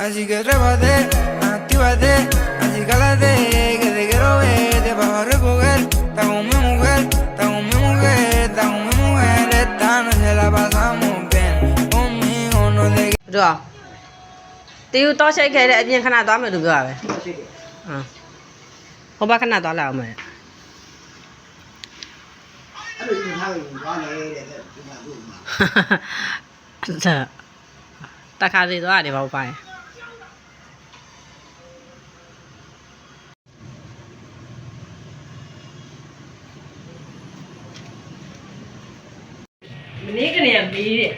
Así que trépate, actívate, así cálate, que te quiero ver, te vas a recoger, está con mi mujer, está con mi mujer, está con mi mujer, esta noche la pasamos bien, conmigo no te တို့တီယူတော့ရှိတ်ခဲ့တဲ့အပြင်ခဏသွားမယ်လို့ပြောရပဲဟမ်ဟိုဘက်ခဏသွားလာအောင်မယ်အဲ့လိုယူထားရင်သွားလေတဲ့ဒီမှာလို့မှာတခါစီသွားရတယ်ဘာလို့ပါရင် နေ့ကနေကမေးတယ်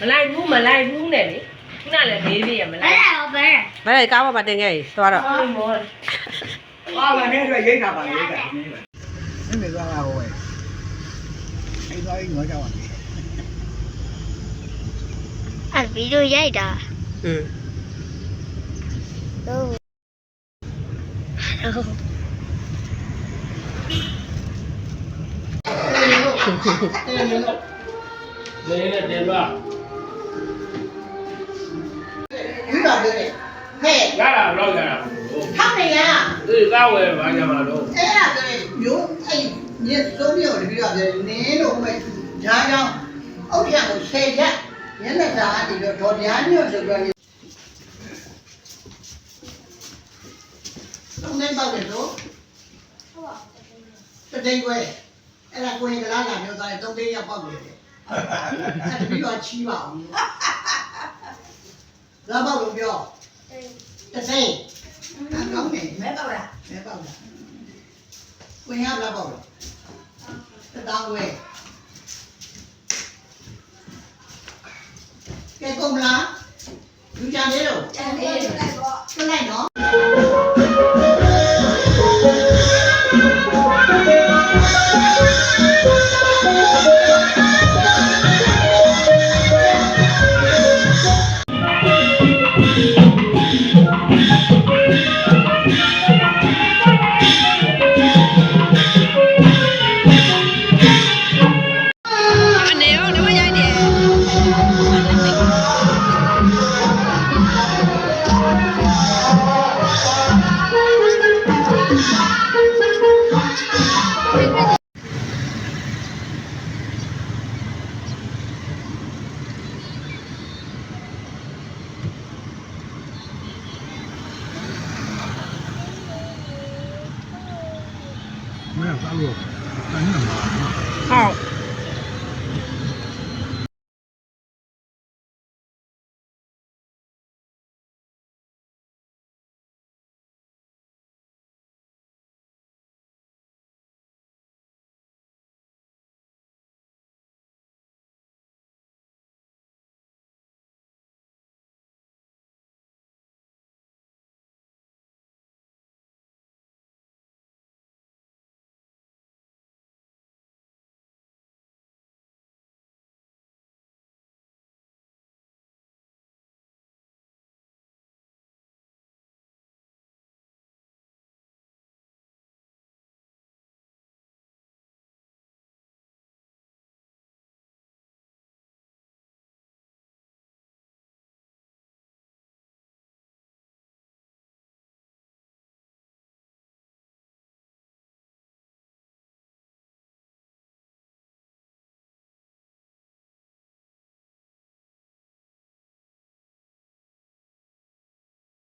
မလိုက်ဘူးမလိုက်ဘူးနဲ့လေခုနလည်းမေးသေးရမလိုက်ဘယ်လဲကားပေါ်မှာတင်ခဲ့ကြီးသွားတော့ဘူးမောအာမနဲ့ဆိုရိတ်တာပါရိတ်တာနည်းပဲနည်းပဲသွားတာဟိုပဲအဲ့သွားရင်ငေါကြပါမယ်အဲ့ဗီဒီယိုရိုက်တာอืมဟုတ်ဟုတ် ယူတာပြောတယ်ဟဲ့ရတာတော့ရတာထောက်နေရဒီကားဝယ်ဘာကြမှာတော့အဲ့ဒါပြောတယ်မျိုးအဲ့ညသုံးမျိုးတပြီးတော့ပြောနင်းလို့မဲ့ဓာကြောင့်အောက်ထပ်ကိုဆယ်ရက်ညနေစာတီတော့ဒေါ်ဓာညွတ်ဆိုပြီးတော့သုံးနေပေါ့တယ်တော့တတိယွဲအဲ့ဒါကိုရင်ကလာလာမျိုးသားသုံးသိန်းရောက်ပေါ့တယ် အဲ့ဒါပြီးတော့ချီးပါအောင်လာပေါ့လို့ပြောတသိန်းအဲ့ကောင်းနေမဲပေါ့လားမဲပေါ့လားကိုရင်ကလာပေါ့လားတတောင်းဝဲကဲကုန်လားလူကြသေးတော့ကြသေးတယ်လိုက်ပေါ့လိုက်နော်အနေ မင်းကစားလို့တန်းနေမှာဟုတ်